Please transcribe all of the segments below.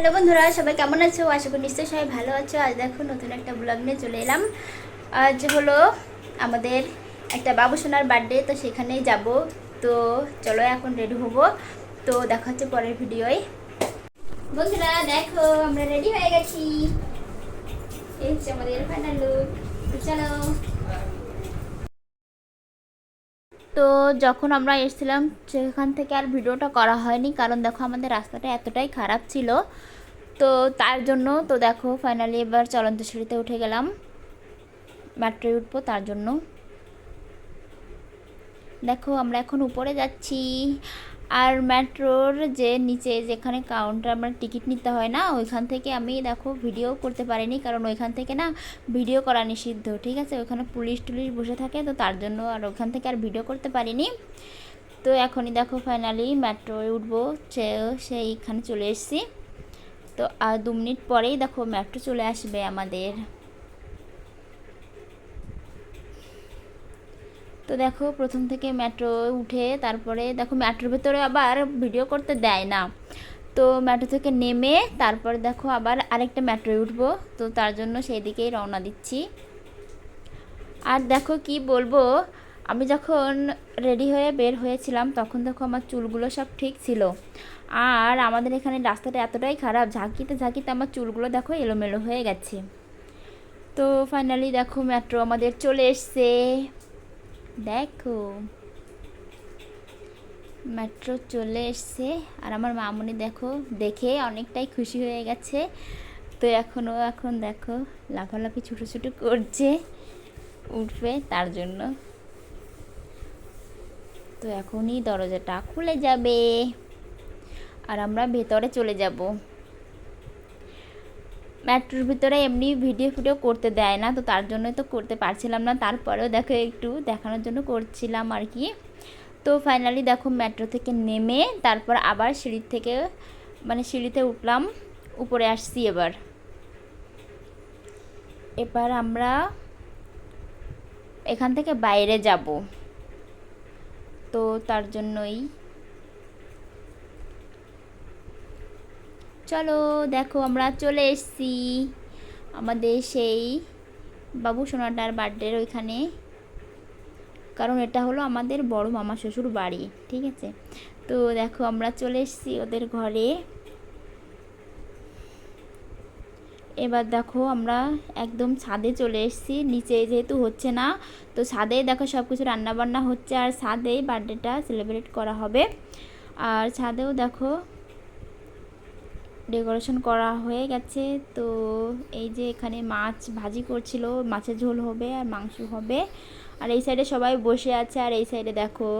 Hello বন্ধুরা, সবাই কেমন আছো? আশা করি নিশ্চয়ই সবাই ভালো আছো। আজ দেখো, নতুন একটা ব্লগ নিয়ে চলে এলাম। আজ হলো আমাদের একটা বাবু সোনার বার্থডে তো সেখানেই যাব। তো চলো এখন রেডি হব। তো দেখা হচ্ছে পরের ভিডিওয় বন্ধুরা, দেখো, আমরা রেডি হয়ে গেছি। এই আমাদের ফাইনাল লুক চলো। তো যখন আমরা এসেছিলাম, সেখান থেকে আর ভিডিওটা করা হয়নি, কারণ দেখো আমাদের রাস্তাটা এতটাই খারাপ ছিল। তো তার জন্য, তো দেখো ফাইনালি এবার চলন্ত সিঁড়িতে উঠে গেলাম। ব্যাটারি উঠবো তার জন্য। দেখো আমরা এখন উপরে যাচ্ছি। আর মেট্রোর যে নিচে যেখানে কাউন্টার আমার টিকিট নিতে হয় না, ওইখান থেকে আমি দেখো ভিডিও করতে পারিনি, কারণ ওইখান থেকে না ভিডিও করা নিষিদ্ধ, ঠিক আছে? ওইখানে পুলিশ টুলিশ বসে থাকে, তো তার জন্য আর ওইখান থেকে আর ভিডিও করতে পারিনি। তো এখনই দেখো ফাইনালি মেট্রোয় উঠবো, সে, সেইখানে চলে এসেছি। তো আর দু মিনিট পরেই দেখো মেট্রো চলে আসবে আমাদের। তো দেখো, প্রথম থেকে মেট্রো উঠে তারপরে দেখো মেট্রোর ভেতরে আবার ভিডিও করতে দেয় না। তো মেট্রো থেকে নেমে তারপর দেখো আবার আরেকটা মেট্রোয় উঠবো। তো তার জন্য সেই দিকেই রওনা দিচ্ছি। আর দেখো কি বলব, আমি যখন রেডি হয়ে বের হয়েছিলাম, তখন দেখো আমার চুলগুলো সব ঠিক ছিল। আর আমাদের এখানে রাস্তাটা এতটাই খারাপ, ঝাঁকিতে ঝাঁকিতে আমার চুলগুলো দেখো এলোমেলো হয়ে গেছে। তো ফাইনালি দেখো মেট্রো আমাদের চলে এসছে। দেখো। মেট্রো চলে এসছে। আর আমার মামুনি দেখো, দেখে অনেকটাই খুশি হয়ে গেছে। তো এখনও এখন দেখো, লাফালাফি ছোটো ছোটো করছে, উঠবে তার জন্য। তো এখনই দরজাটা খুলে যাবে। আর আমরা ভেতরে চলে যাব। মেট্রোর ভিতরে এমনি ভিডিও ফিডিও করতে দেয় না, তো তার জন্যই তো করতে পারছিলাম না। তারপরেও দেখো একটু দেখানোর জন্য করছিলাম আর কি। তো ফাইনালি দেখো মেট্রো থেকে নেমে তারপর আবার সিঁড়ির থেকে মানে সিঁড়িতে উঠলাম, উপরে আসছি এবার। এবার আমরা এখান থেকে বাইরে যাব। তো তার জন্যই চলো, দেখো আমরা চলে এসেছি আমাদের সেই বাবু সোনাটার বার্থডের ওইখানে। কারণ এটা হলো আমাদের বড় মামা শ্বশুর বাড়ি, ঠিক আছে? তো দেখো আমরা চলে এসেছি ওদের ঘরে। এবার দেখো আমরা একদম ছাদে চলে এসেছি, নিচে যেহেতু হচ্ছে না, তো ছাদেই দেখো সব কিছু রান্নাবান্না হচ্ছে, আর ছাদেই বার্থডেটা সেলিব্রেট করা হবে। আর ছাদেও দেখো ডেকোরেশন করা হয়ে গেছে। তো এই যে এখানে মাছ ভাজি করছিল, মাছের ঝোল হবে আর মাংস হবে। আর এই সাইডে সবাই বসে আছে আর এই সাইডে দেখো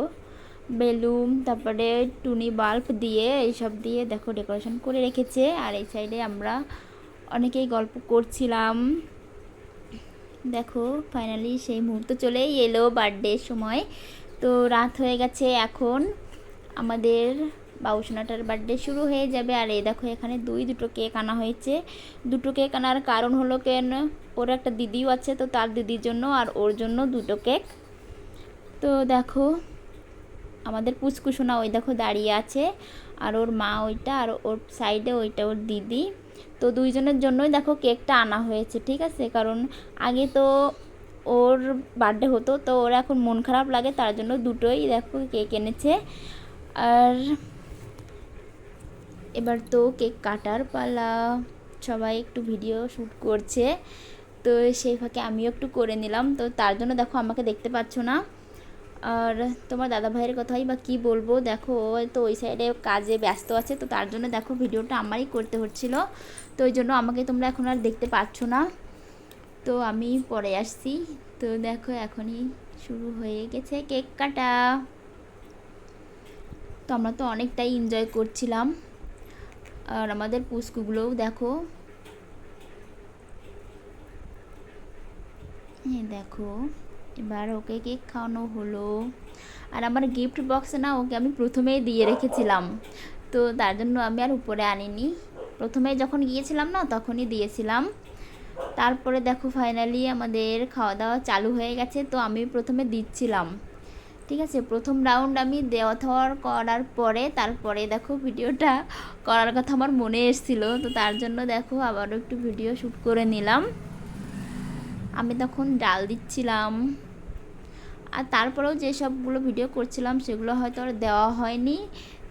বেলুন, তারপরে টুনি বাল্ব দিয়ে এইসব দিয়ে দেখো ডেকোরেশন করে রেখেছে। আর এই সাইডে আমরা অনেকেই গল্প করছিলাম। দেখো ফাইনালি সেই মুহূর্ত চলেই এলো বার্থডের সময়। তো রাত হয়ে গেছে এখন। আমাদের বাবুসোনাটার বার্থডে শুরু হয়ে যাবে। আর এই দেখো, এখানে দুই দুটো কেক আনা হয়েছে। দুটো কেক আনার কারণ হলো কেন? ওর একটা দিদিও আছে, তো তার দিদির জন্য আর ওর জন্য দুটো কেক তো দেখো, আমাদের পুচকুসোনা ওই দেখো দাঁড়িয়ে আছে। আর ওর মা ওইটা, আর ওর সাইডে ওইটা ওর দিদি। তো দুইজনের জন্যই দেখো কেকটা আনা হয়েছে, ঠিক আছে? কারণ আগে তো ওর বার্থডে হতো, তো ওর এখন মন খারাপ লাগে, তার জন্য দুটোই দেখো কেক এনেছে। আর এবার তো কেক কাটার পালা। সবাই একটু ভিডিও শ্যুট করছে। তো সেই ফাঁকে আমিও একটু করে নিলাম। তো তার জন্য দেখো আমাকে দেখতে পাচ্ছ না। আর তোমার দাদা ভাইয়ের কথাই বা কী বলব? দেখো তো ওই সাইডে কাজে ব্যস্ত আছে। তো তার জন্য দেখো ভিডিওটা আমারই করতে হচ্ছিল। তো ওই জন্য আমাকে তোমরা এখন আর দেখতে পাচ্ছ না। তো আমি পরে আসছি। তো দেখো এখনই শুরু হয়ে গেছে কেক কাটা। তো আমরা তো অনেকটাই এনজয় করছিলাম। আর আমাদের পুষ্কুগুলোও দেখো। হ্যাঁ দেখো, এবার ওকে কেক খাওয়ানো হলো। আর আমার গিফট বক্সে না ওকে আমি প্রথমেই দিয়ে রেখেছিলাম। তো তার জন্য আমি আর উপরে আনিনি। প্রথমে যখন গিয়েছিলাম না, তখনই দিয়েছিলাম। তারপরে দেখো ফাইনালি আমাদের খাওয়া দাওয়া চালু হয়ে গেছে, তো আমি প্রথমে দিচ্ছিলাম। ঠিক আছে? প্রথম রাউন্ড আমি দেওয়া থাওয়ার করার পরে, তারপরে দেখো ভিডিওটা করার কথা আমার মনে এসেছিল। তো তার জন্য দেখো আবারও একটু ভিডিও শ্যুট করে নিলাম। আমি তখন ডাল দিচ্ছিলাম। আর তারপরেও যে সবগুলো ভিডিও করছিলাম, সেগুলো হয়তো আর দেওয়া হয়নি।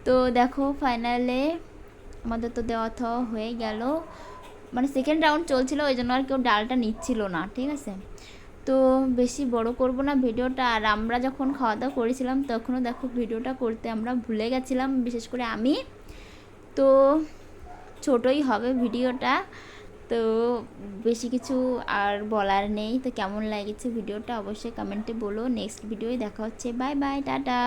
তো দেখো ফাইনালে আমাদের তো দেওয়া থাওয়া হয়ে গেল। মানে সেকেন্ড রাউন্ড চলছিল, ওই জন্য আর কেউ ডালটা নিচ্ছিল না, ঠিক আছে? তো বেশি বড় করব না ভিডিওটা। আর আমরা যখন খাওয়া দাওয়া করেছিলাম, তখনও দেখো ভিডিওটা করতে আমরা ভুলে গেছিলাম, বিশেষ করে আমি। তো ছোটই হবে ভিডিওটা, তো বেশি কিছু আর বলার নেই। তো কেমন লাগেছে ভিডিওটা অবশ্যই কমেন্টে বলো। নেক্সট ভিডিওই দেখা হচ্ছে। Bye bye, tata.